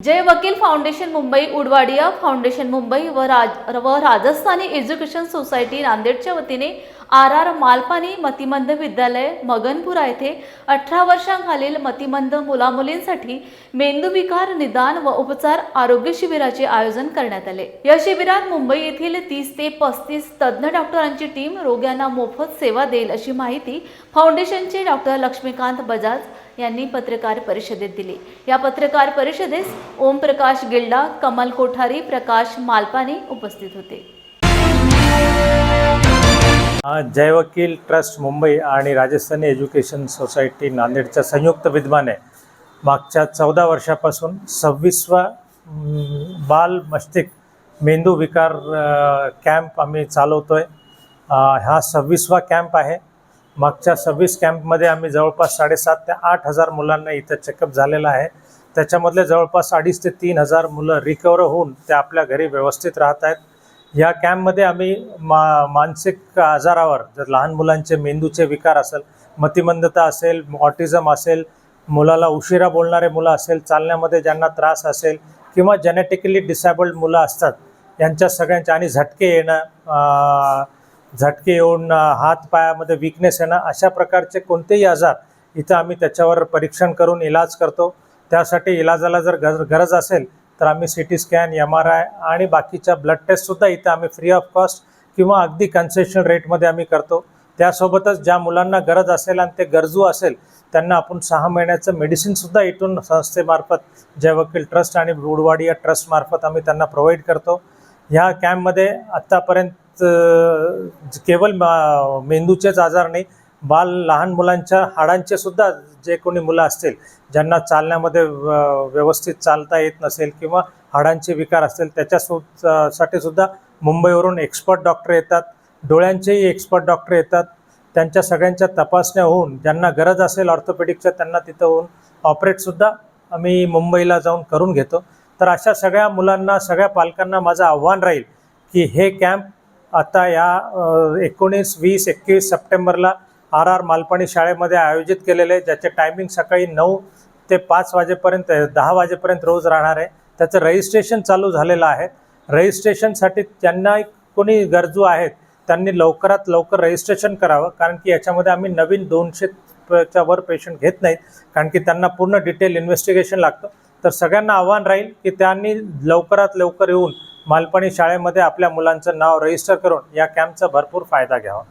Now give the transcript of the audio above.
जय वकील foundation Mumbai Udwadia foundation Mumbai व राज व राजस्थानी एज्युकेशन सोसायटी नांदेडच्या वतीने आर आर मालपानी मतिमंद विद्यालय मगनपुरा येथे अठरा वर्षांखालील मतिमंद मुलामुलींसाठी मेंदूविकार निदान व उपचार आरोग्य शिबिराचे आयोजन करण्यात आले. या शिबिरात मुंबई येथील तीस ते पस्तीस तज्ज्ञ डॉक्टरांची टीम रोग्यांना मोफत सेवा देईल अशी माहिती फाउंडेशनचे डॉक्टर लक्ष्मीकांत बजाज यांनी पत्रकार परिषदेत दिली. या पत्रकार परिषदेस ओमप्रकाश गिल्डा कमल कोठारी प्रकाश मालपानी उपस्थित होते. जय वकील ट्रस्ट मुंबई आणि राजस्थानी एज्युकेशन सोसायटी नांदेडच्या संयुक्त विद्यमाने मागच्या चौदा वर्षापासून सव्वीसवा बाल मस्तिष्क मेंदू विकार कॅम्प आम्ही चालवतो आहे हा सव्वीसवा कॅम्प आहे. मागच्या सव्वीस कॅम्पमध्ये आम्ही जवळपास साडेसात ते आठ हजार मुलांना इथं चेकअप झालेला आहे. त्याच्यामधले जवळपास अडीच ते तीन हजार मुलं रिकवर होऊन ते आपल्या घरी व्यवस्थित राहत आहेत. या कॅम्पमध्ये आम्ही मा मानसिक आजारावर जर लहान मुलांचे मेंदूचे विकार असेल मतिमंदता असेल ऑटिझम असेल मुलाला उशिरा बोलणारे मुलं असेल चालण्यामध्ये ज्यांना त्रास असेल किंवा जेनेटिकली डिसॅबल्ड मुलं असतात यांच्या सगळ्यांच्या आणि झटके येणं झटके येऊन हात पायामध्ये विकनेस येणं अशा प्रकारचे कोणतेही आजार इथं आम्ही त्याच्यावर परीक्षण करून इलाज करतो. त्यासाठी इलाजाला जर गरज गरज असेल तर आम्ही C T scan M R I आणि बाकीच्या ब्लड टेस्टसुद्धा इथं आम्ही फ्री ऑफ कॉस्ट किंवा अगदी कन्सेशन रेटमध्ये आम्ही करतो. त्यासोबतच ज्या मुलांना गरज असेल आणि ते गरजू असेल त्यांना आपण सहा महिन्याचं मेडिसिनसुद्धा इथून संस्थेमार्फत जय वकील ट्रस्ट आणि बुडवाडी या ट्रस्टमार्फत आम्ही त्यांना प्रोव्हाइड करतो. ह्या कॅम्पमध्ये आत्तापर्यंत केवळ मेंदूचेच आजार नाही बाल लहान मुलांच्या हाडांचे सुद्धा जे कोणी मुलं असतील ज्यांना चालण्यामध्ये व- व्यवस्थित चालता येत नसेल किंवा हाडांचे विकार असतील त्याच्या सु साठी सुद्धा मुंबईवरून एक्सपर्ट डॉक्टर येतात डोळ्यांचेही एक्सपर्ट डॉक्टर येतात. त्यांच्या सगळ्यांच्या तपासण्या होऊन ज्यांना गरज असेल ऑर्थोपेडिकच्या त्यांना तिथं होऊन ऑपरेटसुद्धा आम्ही मुंबईला जाऊन करून घेतो. तर अशा सगळ्या मुलांना सगळ्या पालकांना माझं आव्हान राहील की हे कॅम्प आता या एकोणीस वीस एकवीस सप्टेंबरला आर आर मालपाणी शाळेमध्ये आयोजित केलेले आहे ज्याचे टायमिंग सकाळी नऊ ते पाच वाजेपर्यंत दहा वाजेपर्यंत रोज राहणार आहे. त्याचं रजिस्ट्रेशन चालू झालेलं आहे. रजिस्ट्रेशनसाठी त्यांना कोणी गरजू आहेत त्यांनी लवकरात लवकर रजिस्ट्रेशन करावं कारण की याच्यामध्ये आम्ही नवीन दोनशे च्या वर पेशंट घेत नाहीत कारण की त्यांना पूर्ण डिटेल इन्व्हेस्टिगेशन लागतं. तर सगळ्यांना आव्हान राहील की त्यांनी लवकरात लवकर येऊन मालपाणी शाळेमध्ये आपल्या मुलांचं नाव रजिस्टर करून या कॅम्पचा भरपूर फायदा घ्यावा.